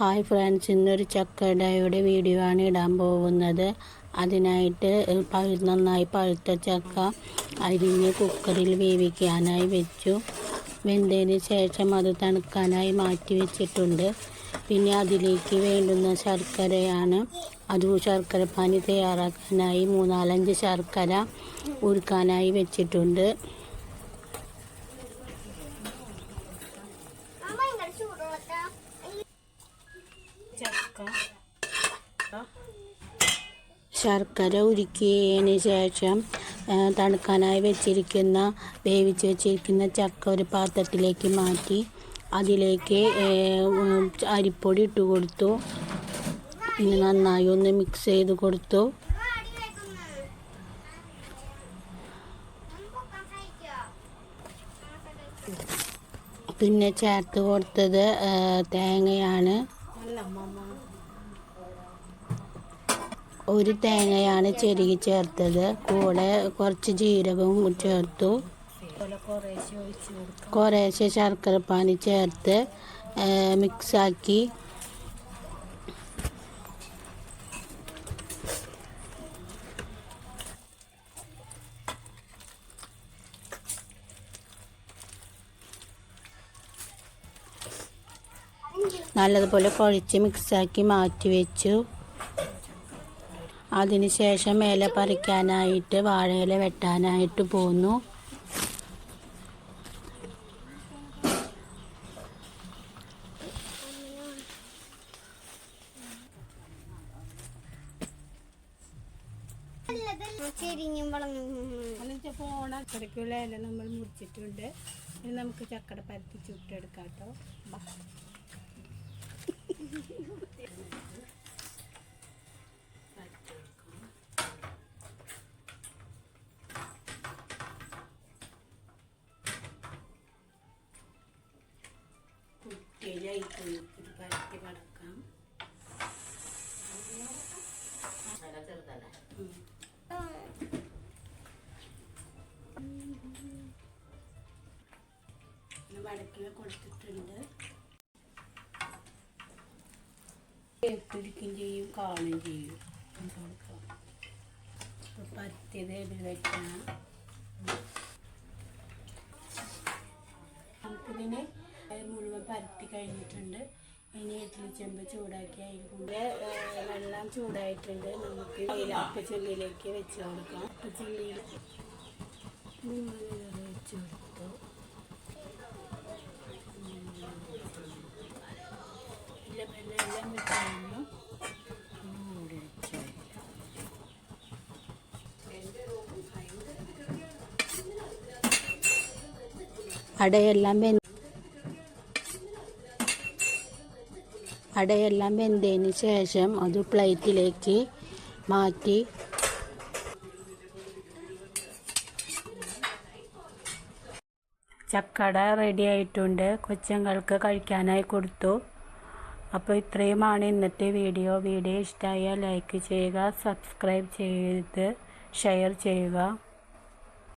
Hi friends ഇന്നൊരു ചക്കടയുടെ video ആണ് ഇടാൻ പോകുന്നത്. അതിനായിട്ട് നന്നായി പഴുത്ത ചക്ക അരിഞ്ഞ് കുക്കറിൽ വേവിക്കാനായി വെച്ചു. വെന്തതിന് ശേഷം അത് തണുക്കാനായി മാറ്റി വെച്ചിട്ടുണ്ട്. പിന്നെ അതിലേക്ക് വേണ്ടുന്ന ശർക്കരയാണ്. അത് ശർക്കര പാനി തയ്യാറാക്കാനായി മൂന്നാലഞ്ച് ശർക്കര ഉരുക്കാനായി വെച്ചിട്ടുണ്ട്. ശർക്കര ഉരുക്കിയതിന് ശേഷം തണുക്കാനായി വെച്ചിരിക്കുന്ന വേവിച്ച് വെച്ചിരിക്കുന്ന ചക്ക ഒരു പാത്രത്തിലേക്ക് മാറ്റി അതിലേക്ക് അരിപ്പൊടി ഇട്ട് കൊടുത്തു. പിന്നെ നന്നായി ഒന്ന് മിക്സ് ചെയ്ത് കൊടുത്തു. പിന്നെ ചേർത്ത് കൊടുത്തത് തേങ്ങയാണ്. ഒരു തേങ്ങയാണ് ചെരുകി ചേർത്തത്. കൂടെ കുറച്ച് ജീരകവും ചേർത്തു. കുറേശ്ശെ ശർക്കര പാനി ചേർത്ത് മിക്സാക്കി നല്ലതുപോലെ കുഴച്ച് മിക്സാക്കി മാറ്റി വെച്ചു. അതിനുശേഷം ഇല പറിക്കാനായിട്ട് വാഴയില വെട്ടാനായിട്ട് പോന്നു. ചെരിഞ്ഞും വളഞ്ഞും എന്നുവെച്ചാൽ പോണ അക്കടക്കുള്ള ഇല നമ്മൾ മുറിച്ചിട്ടുണ്ട്. ഇനി നമുക്ക് ചക്കട പരത്തി ചുട്ടെടുക്കാം കേട്ടോ. കുട്ടിയിലായിട്ട് ഇത് പരത്തി കിടക്കാം വടക്കിൽ കൊടുത്തിട്ടുണ്ട് പിടിക്കുകയും ചെയ്യും കാണുകയും ചെയ്യും. അപ്പോൾ പരത്തിയത് ഇതിൽ വെക്കണം നമുക്കിതിനെ മുഴുവൻ പരത്തി കഴിഞ്ഞിട്ടുണ്ട്. ഇനി ഇഡ്ഡലി ചെമ്പ് ചൂടാക്കി അതിന്റെ വെള്ളം ചൂടായിട്ടുണ്ട്. നമുക്ക് അപ്പച്ചെല്ലിയിലേക്ക് വെച്ച് കൊടുക്കാം. അപ്പച്ചെല്ലിയിൽ വെച്ച് കൊടുത്തു അടയെല്ലാം വെന്ത് അടയെല്ലാം വെന്തതിന് ശേഷം അത് പ്ലേറ്റിലേക്ക് മാറ്റി. ചക്കട റെഡി ആയിട്ടുണ്ട്. കൊച്ചുങ്ങൾക്ക് കഴിക്കാനായി കൊടുത്തു. അപ്പോൾ ഇത്രയുമാണ് ഇന്നത്തെ വീഡിയോ. വീഡിയോ ഇഷ്ടമായാൽ ലൈക്ക് ചെയ്യുക സബ്സ്ക്രൈബ് ചെയ്ത് ഷെയർ ചെയ്യുക.